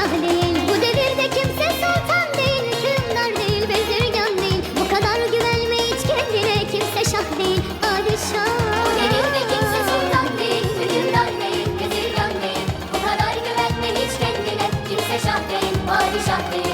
şah değil Bu devirde kimse sultan değil Hükümdar değil, bezirgan değil. Bu kadar güvenme hiç kendine Kimse şah değil, padişah. Bu devirde kimse sultan değil Hükümdar değil, bezirgan değil. Bu kadar güvenme hiç kendine Kimse şah değil, padişah değil.